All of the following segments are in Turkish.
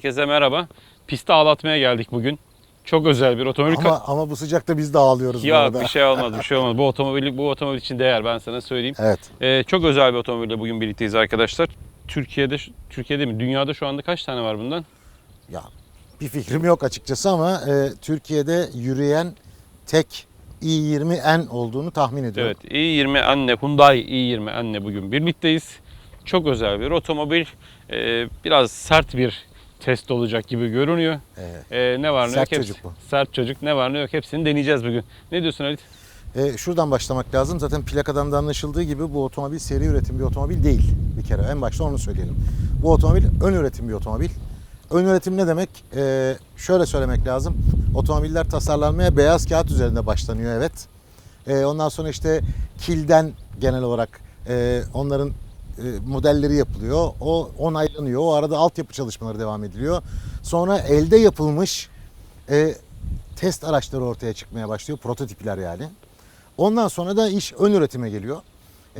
Herkese merhaba. Pisti ağlatmaya geldik bugün. Çok özel bir otomobil. Ama, ama bu sıcakta biz de ağlıyoruz bu ya arada. bir şey olmaz, bir şey olmaz. Bu otomobil bu otomobil için değer ben sana söyleyeyim. Evet. Ee, çok özel bir otomobille bugün birlikteyiz arkadaşlar. Türkiye'de Türkiye'de mi? Dünyada şu anda kaç tane var bundan? Ya bir fikrim yok açıkçası ama e, Türkiye'de yürüyen tek i20N olduğunu tahmin ediyorum. Evet, i20 anne, Hyundai i20 anne bugün birlikteyiz. Çok özel bir otomobil. Ee, biraz sert bir test olacak gibi görünüyor. Evet. Ee, ne var ne Sert yok hepsi- çocuk bu. Sert çocuk ne var ne yok hepsini deneyeceğiz bugün. Ne diyorsun Halit? E, şuradan başlamak lazım. Zaten plakadan da anlaşıldığı gibi bu otomobil seri üretim bir otomobil değil bir kere. En başta onu söyleyelim. Bu otomobil ön üretim bir otomobil. Ön üretim ne demek? E, şöyle söylemek lazım. Otomobiller tasarlanmaya beyaz kağıt üzerinde başlanıyor evet. E, ondan sonra işte kilden genel olarak e, onların modelleri yapılıyor. O onaylanıyor. O arada altyapı çalışmaları devam ediliyor. Sonra elde yapılmış e, test araçları ortaya çıkmaya başlıyor. Prototipler yani. Ondan sonra da iş ön üretime geliyor.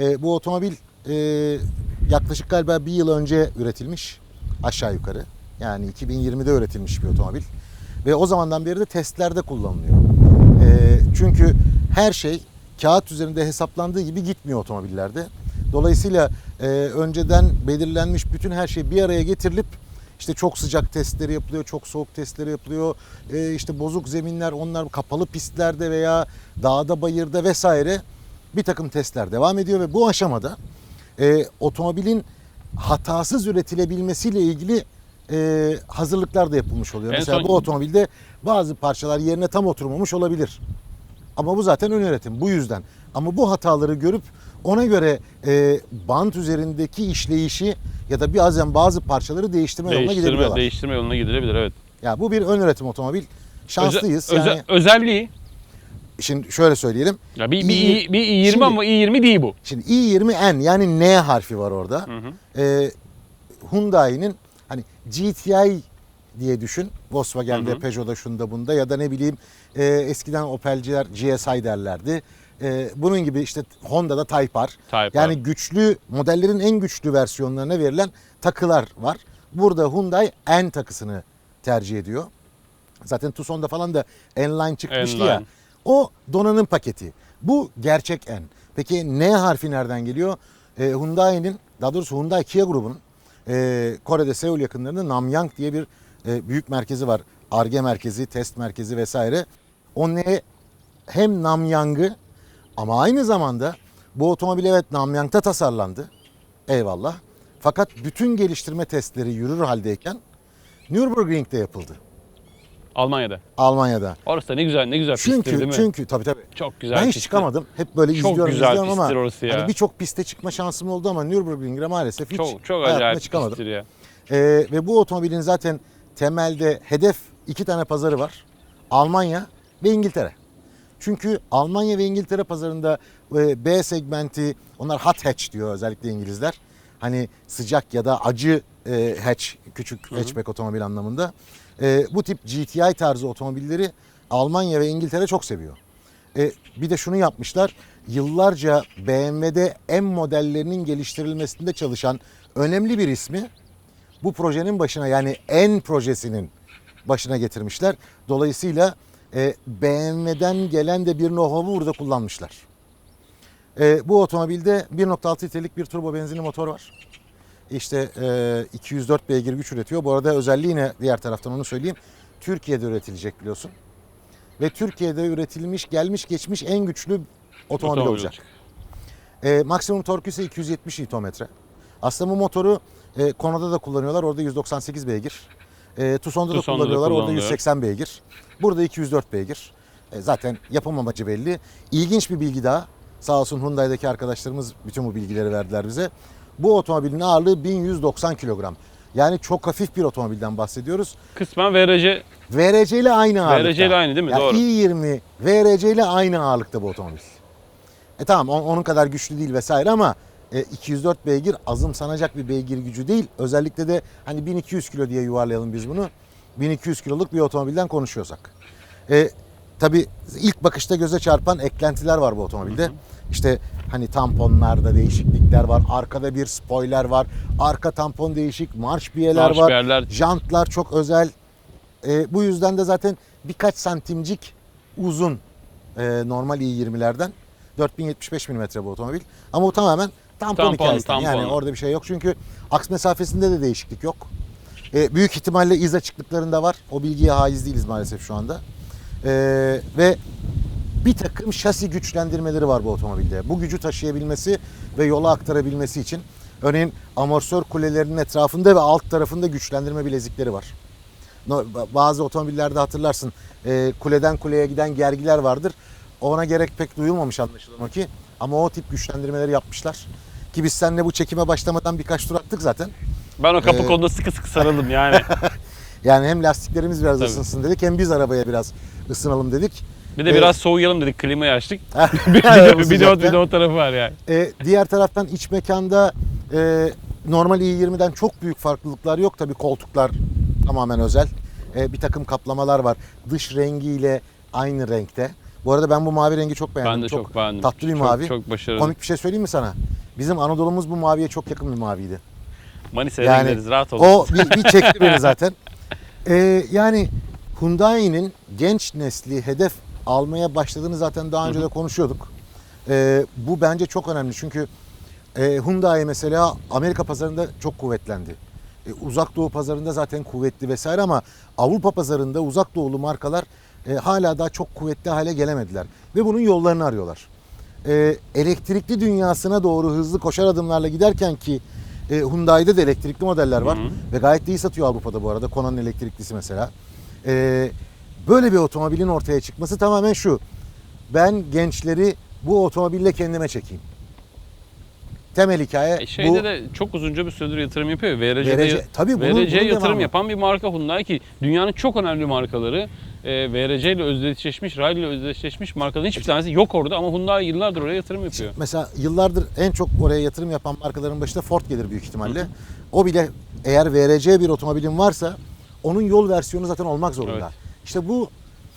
E, bu otomobil e, yaklaşık galiba bir yıl önce üretilmiş aşağı yukarı. Yani 2020'de üretilmiş bir otomobil. Ve o zamandan beri de testlerde kullanılıyor. E, çünkü her şey kağıt üzerinde hesaplandığı gibi gitmiyor otomobillerde. Dolayısıyla e, önceden belirlenmiş bütün her şey bir araya getirilip işte çok sıcak testleri yapılıyor, çok soğuk testleri yapılıyor. E, işte bozuk zeminler, onlar kapalı pistlerde veya dağda, bayırda vesaire bir takım testler devam ediyor ve bu aşamada e, otomobilin hatasız üretilebilmesiyle ilgili e, hazırlıklar da yapılmış oluyor. En Mesela son- bu otomobilde bazı parçalar yerine tam oturmamış olabilir. Ama bu zaten ön üretim bu yüzden. Ama bu hataları görüp ona göre e, bant üzerindeki işleyişi ya da bazen bazı parçaları değiştirme yoluna Değiştirme, gidebiliyorlar. değiştirme yoluna gidilebilir evet. ya bu bir ön üretim otomobil. Şanslıyız. Öze- yani öze- özelliği şimdi şöyle söyleyelim. ya bir, bir, İyi- i- bir i20 Şimdi- ama i20 değil bu. Şimdi i20N yani N harfi var orada. Hı hı. Ee, Hyundai'nin hani GTI diye düşün. Volkswagen'de. Peugeot'da, şunda bunda ya da ne bileyim e, eskiden Opel'ciler GSI derlerdi. E, bunun gibi işte Honda'da Type R. Type yani güçlü modellerin en güçlü versiyonlarına verilen takılar var. Burada Hyundai N takısını tercih ediyor. Zaten Tucson'da falan da N-Line çıkmıştı ya. N-Line. O donanım paketi. Bu gerçek N. Peki N harfi nereden geliyor? E, Hyundai'nin daha doğrusu Hyundai Kia grubunun e, Kore'de Seul yakınlarında Namyang diye bir e, büyük merkezi var. Arge merkezi, test merkezi vesaire. O ne hem Namyang'ı ama aynı zamanda bu otomobil evet Namyang'da tasarlandı. Eyvallah. Fakat bütün geliştirme testleri yürür haldeyken Nürburgring'de yapıldı. Almanya'da. Almanya'da. Orası da ne güzel ne güzel pisttir değil Çünkü mi? çünkü tabii tabii. Çok güzel ben hiç pisttir. çıkamadım. Hep böyle Çok izliyorum güzel izliyorum ama orası ya. hani birçok piste çıkma şansım oldu ama Nürburgring'e maalesef hiç Çok çok acayip çıkamadım. pisttir ya. Ee, ve bu otomobilin zaten temelde hedef iki tane pazarı var. Almanya ve İngiltere. Çünkü Almanya ve İngiltere pazarında e, B segmenti, onlar hot hatch diyor özellikle İngilizler. Hani sıcak ya da acı e, hatch, küçük hatchback otomobil anlamında. E, bu tip GTI tarzı otomobilleri Almanya ve İngiltere çok seviyor. E, bir de şunu yapmışlar. Yıllarca BMW'de M modellerinin geliştirilmesinde çalışan önemli bir ismi bu projenin başına yani N projesinin başına getirmişler. Dolayısıyla e, BMW'den gelen de bir know-how'u burada kullanmışlar. E, bu otomobilde 1.6 litrelik bir turbo benzinli motor var. İşte e, 204 beygir güç üretiyor. Bu arada özelliği ne diğer taraftan onu söyleyeyim. Türkiye'de üretilecek biliyorsun. Ve Türkiye'de üretilmiş, gelmiş geçmiş en güçlü otomobil, olacak. E, maksimum torku ise 270 Nm. Aslında bu motoru e, Kona'da da kullanıyorlar. Orada 198 beygir. E, Tucson'da da Tucson'da da kullanıyorlar. Orada kullanılıyor. 180 beygir. Burada 204 beygir. E, zaten yapım amacı belli. İlginç bir bilgi daha. Sağ olsun Hyundai'deki arkadaşlarımız bütün bu bilgileri verdiler bize. Bu otomobilin ağırlığı 1190 kilogram. Yani çok hafif bir otomobilden bahsediyoruz. Kısmen VRC VRC ile aynı ağırlıkta. VRC ile aynı değil mi? Ya Doğru. i20 VRC ile aynı ağırlıkta bu otomobil. E tamam on- onun kadar güçlü değil vesaire ama e, 204 beygir azımsanacak bir beygir gücü değil. Özellikle de hani 1200 kilo diye yuvarlayalım biz bunu. 1200 kiloluk bir otomobilden konuşuyorsak. E, tabii ilk bakışta göze çarpan eklentiler var bu otomobilde. İşte hani tamponlarda değişiklik değişiklikler var. Arkada bir spoiler var. Arka tampon değişik. Marş biyeler Marş var. biyeler. Jantlar çok özel. E, bu yüzden de zaten birkaç santimcik uzun e, normal i20'lerden. 4075 mm bu otomobil. Ama bu tamamen tampon, Tampon, hikayesi. Yani tampon. orada bir şey yok. Çünkü aks mesafesinde de değişiklik yok. E, büyük ihtimalle iz açıklıklarında var. O bilgiye haiz değiliz maalesef şu anda. E, ve bir takım şasi güçlendirmeleri var bu otomobilde. Bu gücü taşıyabilmesi ve yola aktarabilmesi için örneğin amortisör kulelerinin etrafında ve alt tarafında güçlendirme bilezikleri var. Bazı otomobillerde hatırlarsın e, kuleden kuleye giden gergiler vardır. Ona gerek pek duyulmamış anlaşılan o ki. Ama o tip güçlendirmeleri yapmışlar. Ki biz seninle bu çekime başlamadan birkaç tur attık zaten. Ben o kapı Ee, koluna sıkı sıkı sarıldım yani. Yani hem lastiklerimiz biraz Tabii. ısınsın dedik hem biz arabaya biraz ısınalım dedik. Bir de Ee, biraz soğuyalım dedik klimayı açtık. bir, Evet, de, bir, de, o- bir de o tarafı var yani. E, diğer taraftan iç mekanda e, normal i20'den çok büyük farklılıklar yok. Tabii koltuklar tamamen özel. E, bir takım kaplamalar var. Dış rengiyle aynı renkte. Bu arada ben bu mavi rengi çok beğendim. Ben de çok, beğendim. tatlı bir çok, mavi. Çok başarılı. Komik bir şey söyleyeyim mi sana? Bizim Anadolu'muz bu maviye çok yakın bir maviydi. Manisa'ya Yani gideriz rahat olun. O bir, bir çekti beni zaten. Ee, yani Hyundai'nin genç nesli hedef almaya başladığını zaten daha önce de konuşuyorduk. Ee, bu bence çok önemli çünkü e, Hyundai mesela Amerika pazarında çok kuvvetlendi. E, uzak Doğu pazarında zaten kuvvetli vesaire ama Avrupa pazarında uzak doğulu markalar e, hala daha çok kuvvetli hale gelemediler. Ve bunun yollarını arıyorlar. E, elektrikli dünyasına doğru hızlı koşar adımlarla giderken ki e, Hyundai'de de elektrikli modeller var. Hı hı. Ve gayet de iyi satıyor Avrupa'da bu arada. Kona'nın elektriklisi mesela. E, böyle bir otomobilin ortaya çıkması tamamen şu. Ben gençleri bu otomobille kendime çekeyim. Temel hikaye E şeyde bu. de çok uzunca bir süredir yatırım yapıyor. VRC'de, VRC tabii bunun, VRC'ye bunun yatırım devamı. yapan bir marka Hyundai ki dünyanın çok önemli markaları e, VRC ile özdeşleşmiş, Riley ile özdeşleşmiş markaların hiçbir tanesi yok orada ama Hyundai yıllardır oraya yatırım yapıyor. Mesela yıllardır en çok oraya yatırım yapan markaların başında Ford gelir büyük ihtimalle. O bile eğer VRC bir otomobilin varsa onun yol versiyonu zaten olmak zorunda. Evet. İşte bu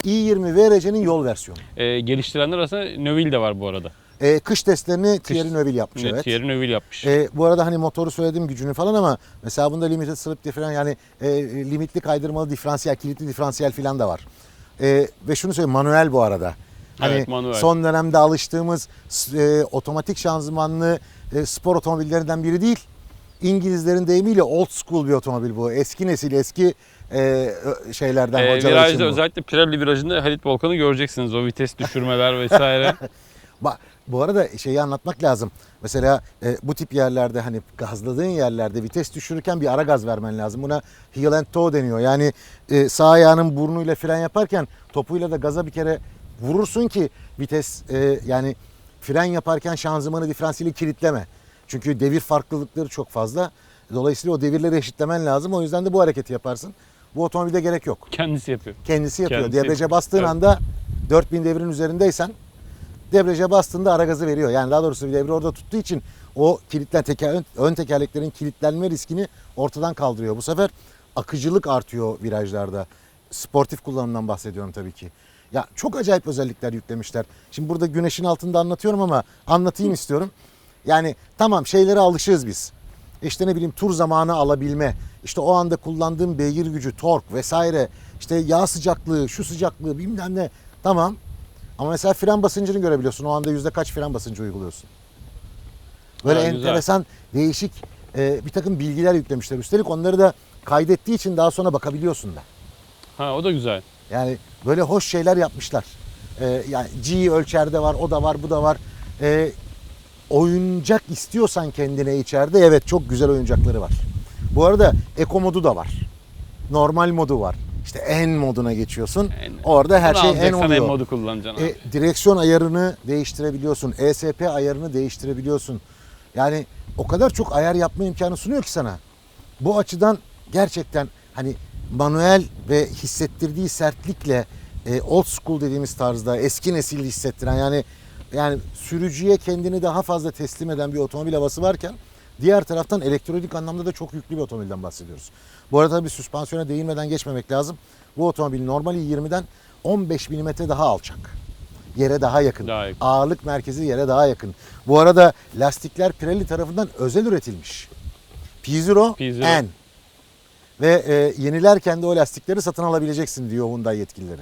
i20 VRC'nin yol versiyonu. E, geliştirenler arasında Neuville de var bu arada. Ee, kış testlerini Thierry Neuville yapmış evet. Thierry Neuville yapmış. Ee, bu arada hani motoru söyledim gücünü falan ama mesela bunda limited slip differential yani e, limitli kaydırmalı diferansiyel, kilitli diferansiyel falan da var. Ee, ve şunu söyleyeyim manuel bu arada. Hani Evet, manuel. son dönemde alıştığımız e, otomatik şanzımanlı e, spor otomobillerinden biri değil. İngilizlerin deyimiyle old school bir otomobil bu. Eski nesil, eski e, şeylerden E, hocalar için bu. özellikle Pirelli virajında Halit Volkan'ı göreceksiniz. O vites düşürmeler vesaire. bu arada şeyi anlatmak lazım. Mesela e, bu tip yerlerde hani gazladığın yerlerde vites düşürürken bir ara gaz vermen lazım. Buna heel and toe deniyor. Yani e, sağ ayağının burnuyla fren yaparken topuyla da gaza bir kere vurursun ki vites e, yani fren yaparken şanzımanı diferansiyeli kilitleme. Çünkü devir farklılıkları çok fazla. Dolayısıyla o devirleri eşitlemen lazım. O yüzden de bu hareketi yaparsın. Bu otomobilde gerek yok Kendisi yapıyor. kendisi yapıyor. Kendisi yapıyor. bastığın Evet. anda 4000 devrin üzerindeysen debriyaja bastığında ara gazı veriyor. Yani daha doğrusu bir devri orada tuttuğu için o kilitlen teker, ön, ön tekerleklerin kilitlenme riskini ortadan kaldırıyor. Bu sefer akıcılık artıyor virajlarda. Sportif kullanımdan bahsediyorum tabii ki. Ya çok acayip özellikler yüklemişler. Şimdi burada güneşin altında anlatıyorum ama anlatayım istiyorum. Yani tamam şeylere alışığız biz. İşte ne bileyim tur zamanı alabilme, işte o anda kullandığım beygir gücü, tork vesaire, işte yağ sıcaklığı, şu sıcaklığı bilmem ne. Tamam. Ama mesela fren basıncını görebiliyorsun. O anda yüzde kaç fren basıncı uyguluyorsun. Böyle Ha, güzel. enteresan, değişik e, bir takım bilgiler yüklemişler. Üstelik onları da kaydettiği için daha sonra bakabiliyorsun da. Ha o da güzel. Yani böyle hoş şeyler yapmışlar. Ee, yani G ölçerde var, o da var, bu da var. Ee, oyuncak istiyorsan kendine içeride evet çok güzel oyuncakları var. Bu arada Eco modu da var. Normal modu var. İşte en moduna geçiyorsun. En- Orada her Bunu şey en oluyor. en modu kullanacaksın. E, direksiyon ayarını değiştirebiliyorsun. ESP ayarını değiştirebiliyorsun. Yani o kadar çok ayar yapma imkanı sunuyor ki sana. Bu açıdan gerçekten hani manuel ve hissettirdiği sertlikle e, old school dediğimiz tarzda eski nesil hissettiren yani yani sürücüye kendini daha fazla teslim eden bir otomobil havası varken diğer taraftan elektronik anlamda da çok yüklü bir otomobilden bahsediyoruz. Bu arada tabii süspansiyona değinmeden geçmemek lazım. Bu otomobil normal i20'den 15 mm daha alçak. yere daha yakın. Daha yakın. Ağırlık merkezi yere daha yakın. Bu arada lastikler Pirelli tarafından özel üretilmiş. P0, P0. N. Ve e, yenilerken de o lastikleri satın alabileceksin diyor Hyundai yetkilileri.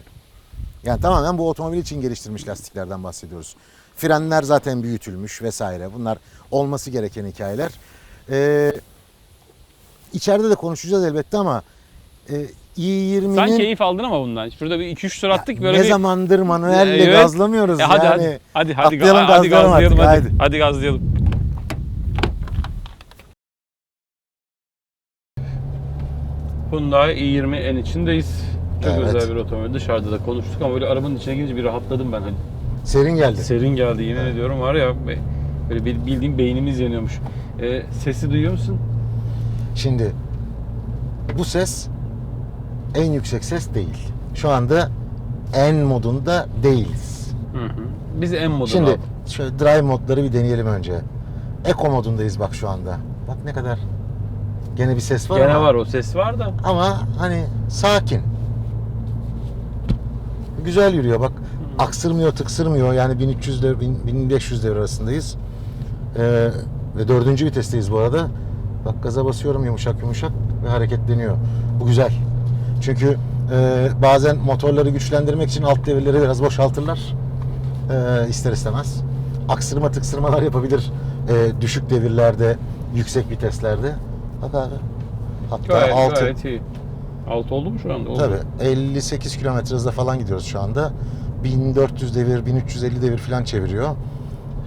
Yani tamamen bu otomobil için geliştirilmiş lastiklerden bahsediyoruz. Frenler zaten büyütülmüş vesaire. Bunlar olması gereken hikayeler. Ee, içeride de konuşacağız elbette ama e, i20'nin Sen keyif aldın ama bundan. Şurada bir 2-3 tur attık böyle ne bir... zamandır manuelle Evet. gazlamıyoruz E hadi, yani. hadi hadi hadi atlayalım, hadi gazlayalım gazlayalım artık, hadi. haydi. Hadi gazlayalım. Hyundai i20 N içindeyiz. Çok Evet. özel bir otomobil. Dışarıda da konuştuk ama böyle arabanın içine girince bir rahatladım ben. Hani Serin geldi. serin geldi yemin ediyorum var ya böyle bil- bildiğim beynimiz yanıyormuş. E, sesi duyuyor musun? Şimdi bu ses en yüksek ses değil. Şu anda en modunda değiliz. Hı hı. Biz en modunu Şimdi aldık. şöyle drive modları bir deneyelim önce. Eco modundayız bak şu anda. Bak ne kadar gene bir ses var Gene ama, var o ses var da. ama hani sakin. Güzel yürüyor bak. Aksırmıyor, tıksırmıyor. Yani 1300 ile 1500 devir arasındayız. Ee, ve dördüncü vitesteyiz bu arada. Bak gaza basıyorum yumuşak yumuşak ve hareketleniyor. Bu güzel. Çünkü e, bazen motorları güçlendirmek için alt devirleri biraz boşaltırlar. E, ister istemez. Aksırma tıksırmalar yapabilir e, düşük devirlerde, yüksek viteslerde. Bak abi. Hatta Gayet, altı. gayet iyi. Alt oldu mu şu anda? Oldu. Tabii 58 kilometre hızla falan gidiyoruz şu anda. 1400 devir, 1350 devir falan çeviriyor.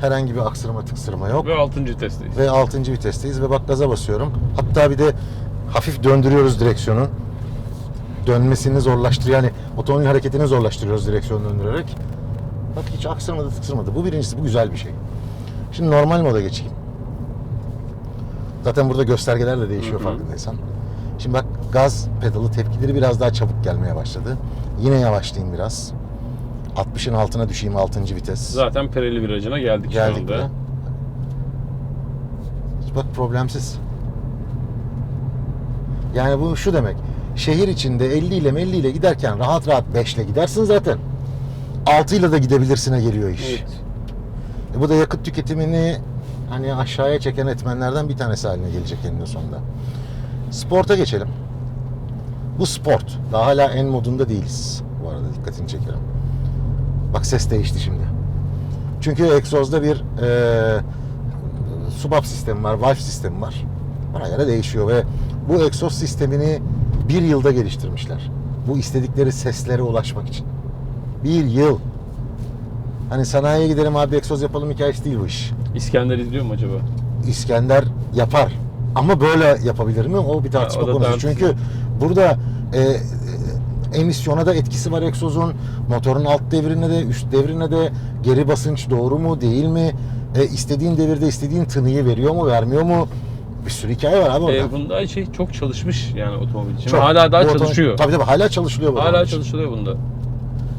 Herhangi bir aksırma tıksırma yok. Ve 6. testteyiz. Ve 6. vitesteyiz ve bak gaza basıyorum. Hatta bir de hafif döndürüyoruz direksiyonu. Dönmesini zorlaştırıyor. Yani otomobil hareketini zorlaştırıyoruz direksiyonu döndürerek. Bak hiç aksırmadı tıksırmadı. Bu birincisi bu güzel bir şey. Şimdi normal moda geçeyim. Zaten burada göstergeler de değişiyor Hı hı. farkındaysan. Şimdi bak gaz pedalı tepkileri biraz daha çabuk gelmeye başladı. Yine yavaşlayayım biraz. 60'ın altına düşeyim 6. vites. Zaten Pirelli virajına geldik, Geldik şu anda. bile. Bak problemsiz. Yani bu şu demek. Şehir içinde 50 ile 50 ile giderken rahat rahat 5 ile gidersin zaten. 6 ile de gidebilirsine geliyor iş. Evet. E bu da yakıt tüketimini hani aşağıya çeken etmenlerden bir tanesi haline gelecek eninde sonunda. Sport'a geçelim. Bu sport. Daha hala en modunda değiliz. Bu arada dikkatini çekerim. Bak ses değişti şimdi. Çünkü egzozda bir e, subap sistemi var, valve sistemi var. Buna göre değişiyor ve bu egzoz sistemini bir yılda geliştirmişler. Bu istedikleri seslere ulaşmak için. Bir yıl. Hani sanayiye gidelim abi egzoz yapalım hikayesi değil bu iş. İskender izliyor mu acaba? İskender yapar. Ama böyle yapabilir mi? O bir tartışma da konusu. Çünkü burada e, emisyona da etkisi var egzozun. Motorun alt devrine de üst devrine de geri basınç doğru mu değil mi? E, istediğin devirde istediğin tınıyı veriyor mu vermiyor mu? Bir sürü hikaye var abi orada. E, bunda şey çok çalışmış yani otomobil için. Çok. Hala daha Bu otomobil- çalışıyor. Tabii tabii hala çalışılıyor bu Hala otomobil. çalışılıyor bunda.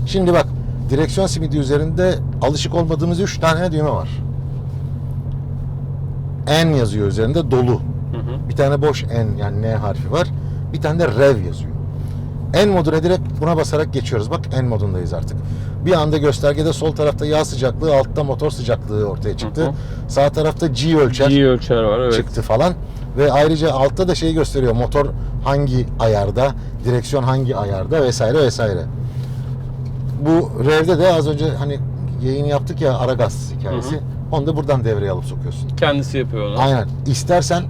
Şimdi bak direksiyon simidi üzerinde alışık olmadığımız 3 tane düğme var. N yazıyor üzerinde dolu. Hı hı. Bir tane boş N yani N harfi var. Bir tane de rev yazıyor. N moduna direkt buna basarak geçiyoruz. Bak N modundayız artık. Bir anda göstergede sol tarafta yağ sıcaklığı, altta motor sıcaklığı ortaya çıktı. Hı hı. Sağ tarafta G ölçer G ölçer var evet. çıktı falan. Ve ayrıca altta da şey gösteriyor. Motor hangi ayarda, direksiyon hangi ayarda vesaire vesaire. Bu revde de az önce hani yayın yaptık ya ara gaz hikayesi. Hı hı. Onu da buradan devreye alıp sokuyorsun. Kendisi yapıyor onu. Aynen. İstersen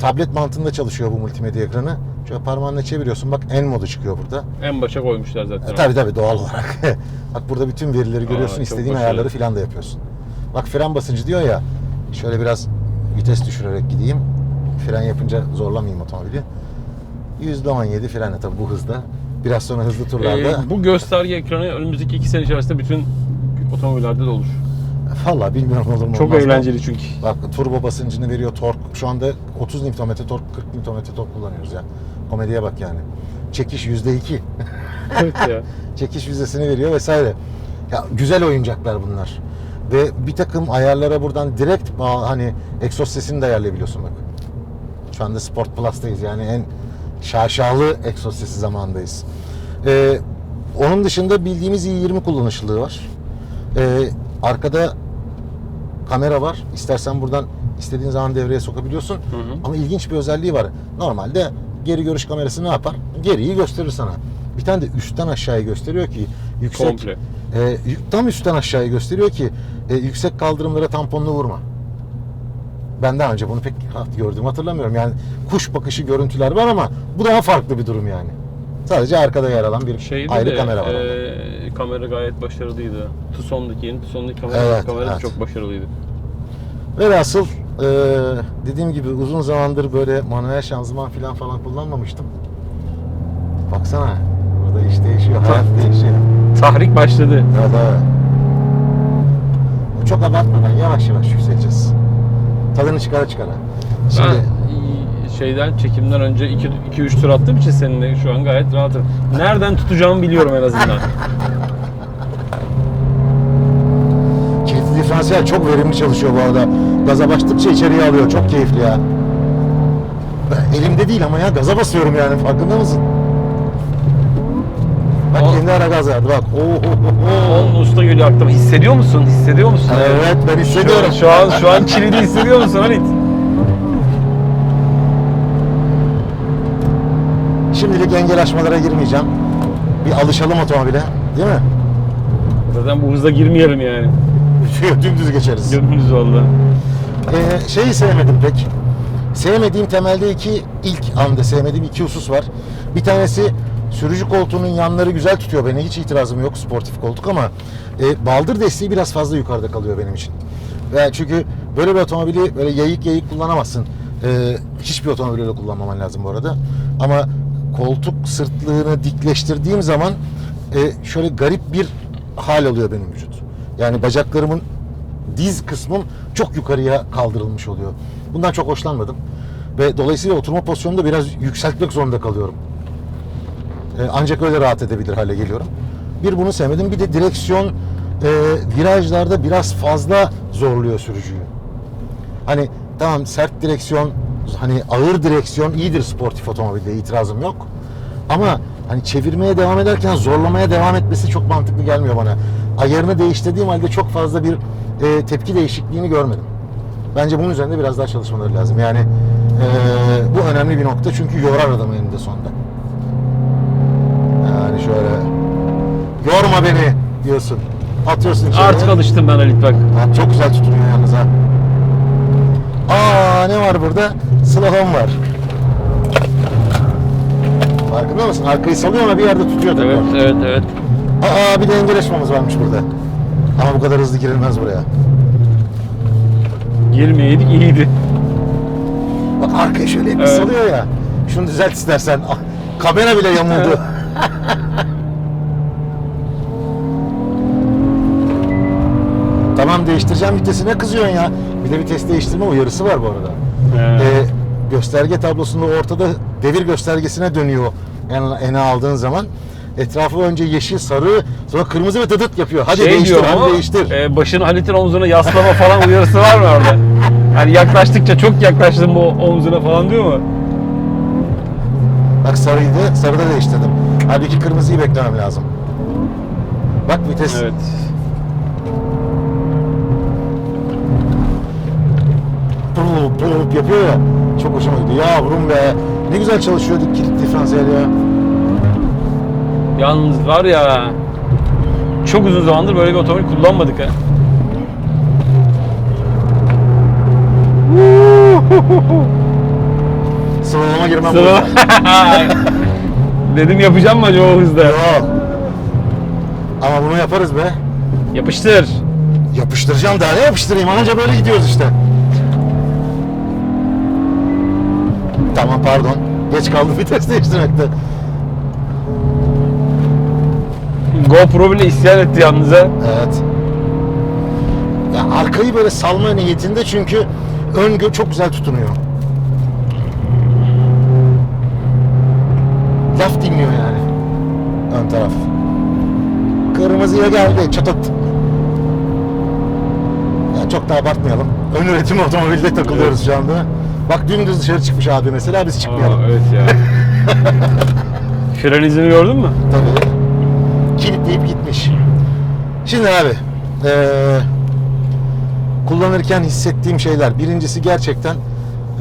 tablet mantığında çalışıyor bu multimedya ekranı. Şöyle parmağınla çeviriyorsun. Bak en modu çıkıyor burada. En başa koymuşlar zaten. E, tabii tabii doğal olarak. Bak burada bütün verileri görüyorsun. çok istediğin başarılı. ayarları filan da yapıyorsun. Bak fren basıncı diyor ya. Şöyle biraz vites düşürerek gideyim. Fren yapınca zorlamayayım otomobili. %17 frenle tabii bu hızda. Biraz sonra hızlı turlarda. E, bu gösterge ekranı önümüzdeki iki sene içerisinde bütün otomobillerde de olur. Vallahi bilmiyorum olur mu Çok olmaz mı? eğlenceli çünkü. Bak turbo basıncını veriyor tork. Şu anda 30 Nm tork, 40 Nm tork kullanıyoruz ya. Komediye bak yani. Çekiş %2. evet ya. çekiş vizesini veriyor vesaire. Ya güzel oyuncaklar bunlar. Ve bir takım ayarlara buradan direkt hani egzoz sesini de ayarlayabiliyorsun bak. Şu anda Sport Plus'tayız yani en şaşalı egzoz sesi zamandayız. Ee, onun dışında bildiğimiz i20 kullanışlılığı var. Ee, arkada kamera var. İstersen buradan istediğin zaman devreye sokabiliyorsun. Hı hı. Ama ilginç bir özelliği var. Normalde geri görüş kamerası ne yapar? Geriyi gösterir sana. Bir tane de üstten aşağıya gösteriyor ki yüksek Komple. e, tam üstten aşağıya gösteriyor ki e, yüksek kaldırımlara tamponlu vurma. Ben daha önce bunu pek gördüm hatırlamıyorum. Yani kuş bakışı görüntüler var ama bu daha farklı bir durum yani. Sadece arkada yer alan bir Şeyde ayrı de, kamera var. e, kamera gayet başarılıydı. Tucson'daki yeni Tucson'daki kamera, Evet, kamera evet. çok başarılıydı. Velhasıl e, dediğim gibi uzun zamandır böyle manuel şanzıman falan falan kullanmamıştım. Baksana burada iş değişiyor, hayat değişiyor. Tahrik başladı. Evet, evet. Çok abartmadan yavaş yavaş yükseleceğiz. Tadını çıkara çıkara. Şimdi Ben şeyden çekimden önce 2-3 tur attığım için seninle şu an gayet rahatım. Nereden tutacağımı biliyorum en azından. diferansiyel çok verimli çalışıyor bu arada. Gaza bastıkça içeriye alıyor. Çok keyifli ya. Ben elimde değil ama ya gaza basıyorum yani farkında mısın? Bak O- kendi ara gaz verdi bak. Oo, oo, oo. Onun usta geliyor aklıma. Hissediyor musun? Hissediyor musun? Evet ben hissediyorum. Şu, an şu an kilidi hissediyor musun Halit? Şimdilik engel aşmalara girmeyeceğim. Bir alışalım otomobile. Değil mi? Zaten bu hızla girmeyelim yani. Dümdüz geçeriz. Gönlümüz valla. Ee, şeyi sevmedim pek. Sevmediğim temelde iki ilk anda sevmediğim iki husus var. Bir tanesi sürücü koltuğunun yanları güzel tutuyor beni. Hiç itirazım yok sportif koltuk ama e, baldır desteği biraz fazla yukarıda kalıyor benim için. Ve çünkü böyle bir otomobili böyle yayık yayık kullanamazsın. E, hiçbir otomobili öyle kullanmaman lazım bu arada. Ama koltuk sırtlığını dikleştirdiğim zaman e, şöyle garip bir hal alıyor benim vücut. Yani bacaklarımın diz kısmım çok yukarıya kaldırılmış oluyor. Bundan çok hoşlanmadım. Ve dolayısıyla oturma pozisyonunda biraz yükseltmek zorunda kalıyorum. Ee, ancak öyle rahat edebilir hale geliyorum. Bir bunu sevmedim. Bir de direksiyon e, virajlarda biraz fazla zorluyor sürücüyü. Hani tamam sert direksiyon, hani ağır direksiyon iyidir sportif otomobilde itirazım yok. Ama hani çevirmeye devam ederken zorlamaya devam etmesi çok mantıklı gelmiyor bana. Ayarını değiştirdiğim halde çok fazla bir e, tepki değişikliğini görmedim. Bence bunun üzerinde biraz daha çalışmaları lazım. Yani e, bu önemli bir nokta çünkü yorar adamı eninde sonunda. Yani şöyle yorma beni diyorsun. Atıyorsun içeri. Artık alıştım ben Halit bak. Ha, çok güzel tutunuyor yalnız ha. Aa ne var burada? Slalom var. Farkında mısın? Arkayı salıyor ama bir yerde tutuyor tekrar. Evet, evet, evet. Aa bir de engel açmamız varmış burada. Ama bu kadar hızlı girilmez buraya. Girmeyeydik iyiydi. Bak arkayı şöyle bir Evet. salıyor ya. Şunu düzelt istersen. Ah, kamera bile yamuldu. tamam değiştireceğim vitesine kızıyorsun ya. Bir de vites değiştirme uyarısı var bu arada. Ee, Ee, gösterge tablosunda ortada devir göstergesine dönüyor. Yani ene aldığın zaman. Etrafı önce yeşil, sarı, sonra kırmızı ve tıtıt yapıyor. Hadi şey değiştir, hadi ama değiştir. e, başını Halit'in omzuna yaslama falan uyarısı var mı orada? Yani yaklaştıkça çok yaklaştım bu omzuna falan diyor mu? Bak sarıydı, sarıda değiştirdim. Halbuki kırmızıyı beklemem lazım. Bak vites. Evet. Pırılıp pırılıp yapıyor ya. Çok hoşuma gidiyor. Yavrum be. Ne güzel çalışıyordu kilit diferansiyel ya. Yalnız var ya çok uzun zamandır böyle bir otomobil kullanmadık ha. Sıralama girmem Sıra... Dedim yapacağım mı acaba o hızda? Yok. Ama bunu yaparız be. Yapıştır. Yapıştıracağım daha ne yapıştırayım? Anca böyle gidiyoruz işte. Tamam pardon. Geç kaldım vites değiştirmekte. GoPro bile isyan etti yalnız ha. Evet. Ya arkayı böyle salma niyetinde çünkü ön gö çok güzel tutunuyor. Laf dinliyor yani. Ön taraf. Kırmızıya geldi. Çatıt. Ya çok da abartmayalım. Ön üretim otomobilde takılıyoruz şu anda. Bak dümdüz dışarı çıkmış abi mesela biz çıkmayalım. Aa, evet ya. Fren izini gördün mü? Tabii. Kilitleyip gitmiş. Şimdi abi Ee, kullanırken hissettiğim şeyler. Birincisi gerçekten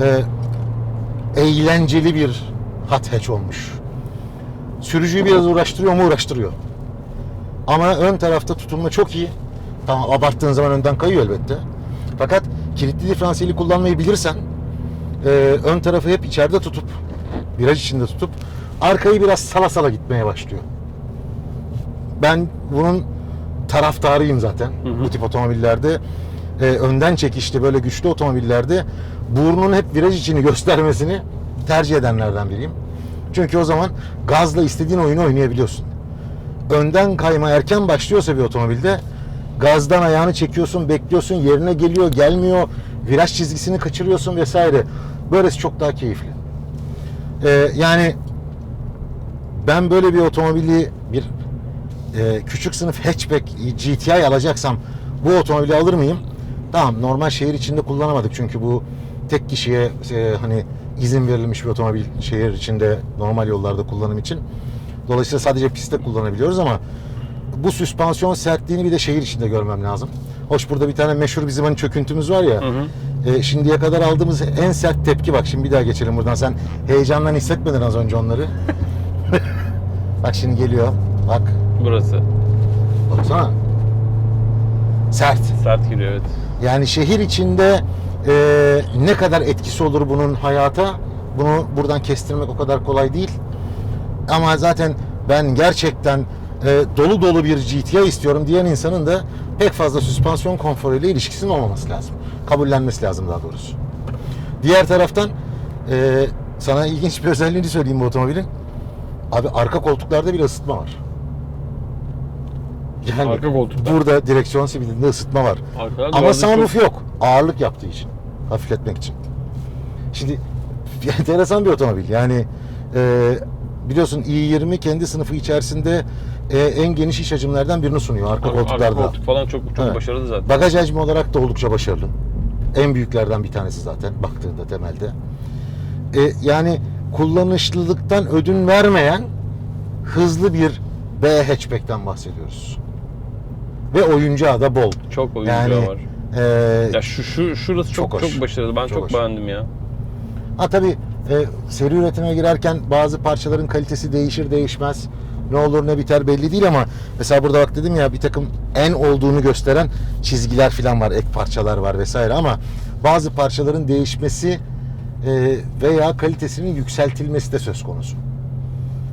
e, eğlenceli bir hot hatch olmuş. Sürücüyü biraz uğraştırıyor mu uğraştırıyor. Ama ön tarafta tutunma çok iyi. Tamam abarttığın zaman önden kayıyor elbette. Fakat kilitli diferansiyeli kullanmayı bilirsen e, ön tarafı hep içeride tutup viraj içinde tutup arkayı biraz sala sala gitmeye başlıyor. Ben bunun taraftarıyım zaten hı. bu tip otomobillerde. E, önden çekişli böyle güçlü otomobillerde burnun hep viraj içini göstermesini tercih edenlerden biriyim. Çünkü o zaman gazla istediğin oyunu oynayabiliyorsun. Önden kayma erken başlıyorsa bir otomobilde gazdan ayağını çekiyorsun, bekliyorsun, yerine geliyor, gelmiyor, viraj çizgisini kaçırıyorsun vesaire. Böylesi çok daha keyifli. Ee, yani ben böyle bir otomobili bir e, küçük sınıf hatchback GTI alacaksam bu otomobili alır mıyım? Tamam normal şehir içinde kullanamadık çünkü bu tek kişiye e, hani izin verilmiş bir otomobil şehir içinde normal yollarda kullanım için. Dolayısıyla sadece pistte kullanabiliyoruz ama bu süspansiyon sertliğini bir de şehir içinde görmem lazım. Hoş burada bir tane meşhur bizim hani çöküntümüz var ya. Hı hı. e, şimdiye kadar aldığımız en sert tepki bak şimdi bir daha geçelim buradan. Sen heyecandan hissetmedin az önce onları. bak şimdi geliyor. Bak. Burası. Baksana. Sert. Sert giriyor evet. Yani şehir içinde e, ne kadar etkisi olur bunun hayata bunu buradan kestirmek o kadar kolay değil. Ama zaten ben gerçekten e, dolu dolu bir GTI istiyorum diyen insanın da pek fazla süspansiyon konforuyla ilişkisinin olmaması lazım. Kabullenmesi lazım daha doğrusu. Diğer taraftan e, sana ilginç bir özelliğini söyleyeyim bu otomobilin. Abi arka koltuklarda bir ısıtma var. Yani Arka koltukta. burada direksiyon sivilinde ısıtma var. Arkadan Ama birazcık sunroof yok. Ağırlık yaptığı için. Hafifletmek için. Şimdi enteresan bir otomobil. Yani e, biliyorsun i20 kendi sınıfı içerisinde e, en geniş iç hacimlerden birini sunuyor arka Ar- koltuklarda. Arka koltuk falan çok çok Evet. başarılı zaten. Bagaj hacmi olarak da oldukça başarılı. En büyüklerden bir tanesi zaten baktığında temelde. E, yani kullanışlılıktan ödün vermeyen hızlı bir B hatchback'ten bahsediyoruz. Ve oyuncağı da bol. Çok oyuncağı Yani var. e, Ya şu şu şurası çok Çok çok, hoş. başarılı. Ben Çok çok, hoş. beğendim ya. Ha tabii e, seri üretime girerken bazı parçaların kalitesi değişir değişmez. Ne olur ne biter belli değil ama mesela burada bak dedim ya bir takım en olduğunu gösteren çizgiler falan var, ek parçalar var vesaire ama bazı parçaların değişmesi e, veya kalitesinin yükseltilmesi de söz konusu.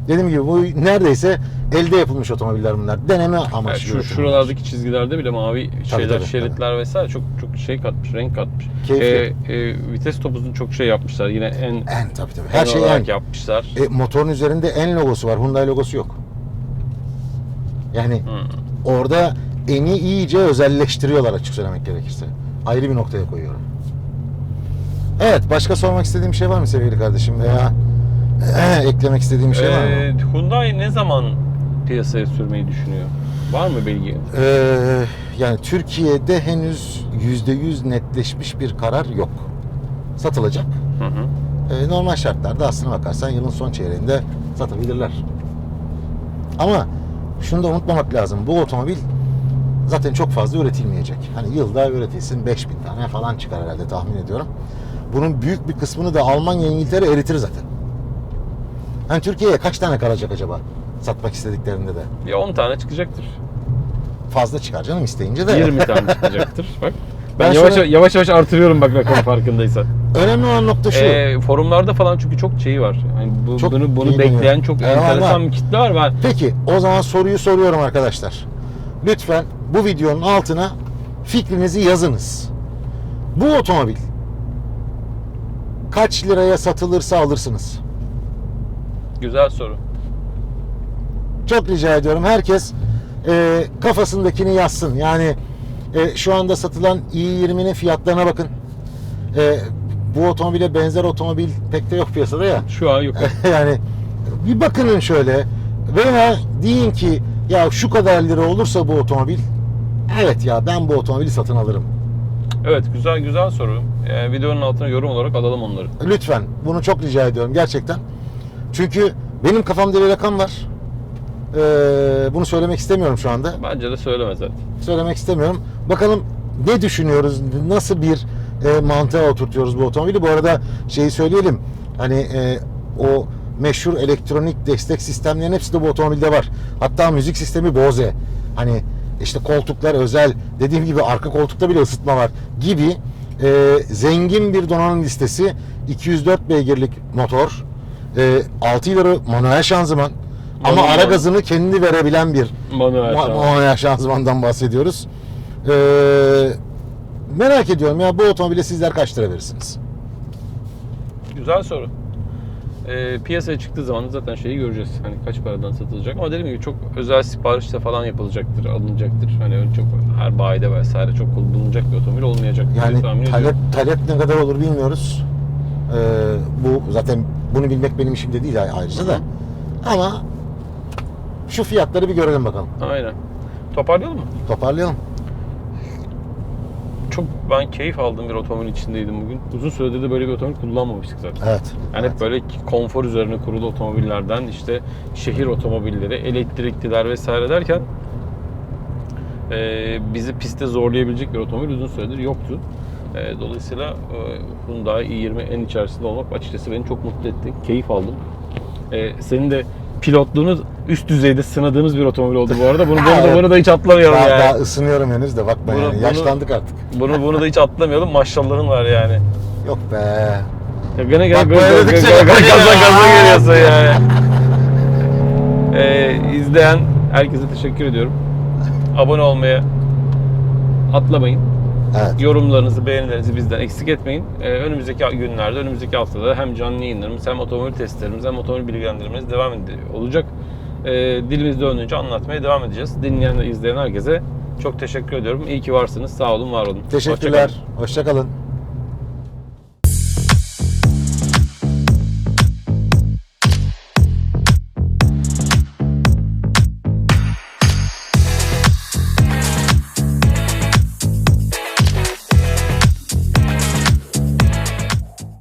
Dediğim gibi bu neredeyse elde yapılmış otomobiller bunlar. Deneme Yani amaçlı. şu üretim şuralardaki çizgilerde bile mavi şeyler, tabii, şeritler vesaire çok çok şey katmış, renk katmış. Keyifli. Ee, e, vites topuzunu çok şey yapmışlar. Yine en. En tabii tabii. en Her şey en. yapmışlar. E, motorun üzerinde en logosu var. Hyundai logosu yok. Yani Hmm. orada eni iyice özelleştiriyorlar açık söylemek gerekirse. Ayrı bir noktaya koyuyorum. Evet, başka sormak istediğim şey var mı sevgili kardeşim veya eklemek istediğim bir şey var mı? Ee, Hyundai ne zaman piyasaya sürmeyi düşünüyor? Var mı bilgi? Ee, yani Türkiye'de henüz %100 netleşmiş bir karar yok. Satılacak. Hı hı. Ee, normal şartlarda aslına bakarsan yılın son çeyreğinde satabilirler. Ama şunu da unutmamak lazım. Bu otomobil zaten çok fazla üretilmeyecek. Hani yılda üretilsin 5000 tane falan çıkar herhalde tahmin ediyorum. Bunun büyük bir kısmını da Almanya, İngiltere eritir zaten. Hani Türkiye'ye kaç tane kalacak acaba satmak istediklerinde de? Bir 10 tane çıkacaktır. Fazla çıkar canım isteyince de. 20 tane çıkacaktır. Bak. Ben, Ben yavaş şöyle- yavaş yavaş artırıyorum bak rakamı farkındaysan. Önemli olan nokta şu. Ee, forumlarda falan çünkü çok şeyi var. Yani bu, Çok bunu bunu bekleyen dinliyorum. çok Evet, enteresan var. bir kitle var. Ben Peki o zaman soruyu soruyorum arkadaşlar. Lütfen bu videonun altına fikrinizi yazınız. Bu otomobil kaç liraya satılırsa alırsınız? Güzel soru. Çok rica ediyorum. Herkes e, kafasındakini yazsın. Yani e, şu anda satılan i20'nin fiyatlarına bakın. E, bu otomobile benzer otomobil pek de yok piyasada ya. Şu an yok. yani bir bakının şöyle veya deyin ki ya şu kadar lira olursa bu otomobil evet ya ben bu otomobili satın alırım. evet güzel güzel soru. Ee, videonun altına yorum olarak alalım onları. Lütfen bunu çok rica ediyorum gerçekten. Çünkü benim kafamda bir rakam var. Ee, bunu söylemek istemiyorum şu anda. Bence de söyleme zaten. Söylemek istemiyorum. Bakalım ne düşünüyoruz? Nasıl bir e, mantığa oturtuyoruz bu otomobili? Bu arada şeyi söyleyelim. Hani e, o meşhur elektronik destek sistemlerin hepsi de bu otomobilde var. Hatta müzik sistemi Bose. Hani işte koltuklar özel. Dediğim gibi arka koltukta bile ısıtma var gibi e, zengin bir donanım listesi. 204 beygirlik motor. E, 6 ileri manuel şanzıman. Ama Manuel. ara gazını kendi verebilen bir Manuel Ma- manuel şanzımandan bahsediyoruz. Ee, merak ediyorum ya bu otomobile sizler kaç lira verirsiniz? Güzel soru. Ee, piyasaya çıktığı zaman da zaten şeyi göreceğiz. Hani kaç paradan satılacak. Ama dediğim gibi çok özel siparişte falan yapılacaktır, alınacaktır. Hani çok her bayide vesaire çok bulunacak bir otomobil olmayacak diye Yani tahmin talep ediyorum. talep ne kadar olur bilmiyoruz. Ee, bu zaten bunu bilmek benim işim de değil ayrıca da. Ama şu fiyatları bir görelim bakalım. Aynen. Toparlayalım mı? Toparlayalım. Çok ben keyif aldığım bir otomobil içindeydim bugün. Uzun süredir de böyle bir otomobil kullanmamıştık zaten. Evet. Yani hep böyle konfor üzerine kurulu otomobillerden işte şehir otomobilleri, elektrikliler vesaire derken e, bizi piste zorlayabilecek bir otomobil uzun süredir yoktu. E, dolayısıyla e, Hyundai i20 en içerisinde olmak açıkçası beni çok mutlu etti. Keyif aldım. E, senin de pilotluğunu üst düzeyde sınadığımız bir otomobil oldu bu arada. Bunu, bunu, da, bunu da hiç atlamayalım Daha, yani. daha ısınıyorum henüz de bakma Bunu- yani. bunu- Yaşlandık artık. Bunu, bunu da hiç atlamayalım. Maşallahın var yani. Yok be. Ya gene gene gaza gaza geliyorsun yani. Ee, izleyen herkese teşekkür ediyorum. Abone olmaya atlamayın. Evet. Yorumlarınızı, beğenilerinizi bizden eksik etmeyin. Ee, önümüzdeki günlerde, önümüzdeki haftada hem canlı yayınlarımız hem otomobil testlerimiz hem otomobil bilgilendirmemiz devam olacak. Ee, dilimizde döndüğünce anlatmaya devam edeceğiz. Dinleyen ve izleyen herkese çok teşekkür ediyorum. İyi ki varsınız. Sağ olun, var olun. Teşekkürler. Hoşça kalın. Hoşça kalın.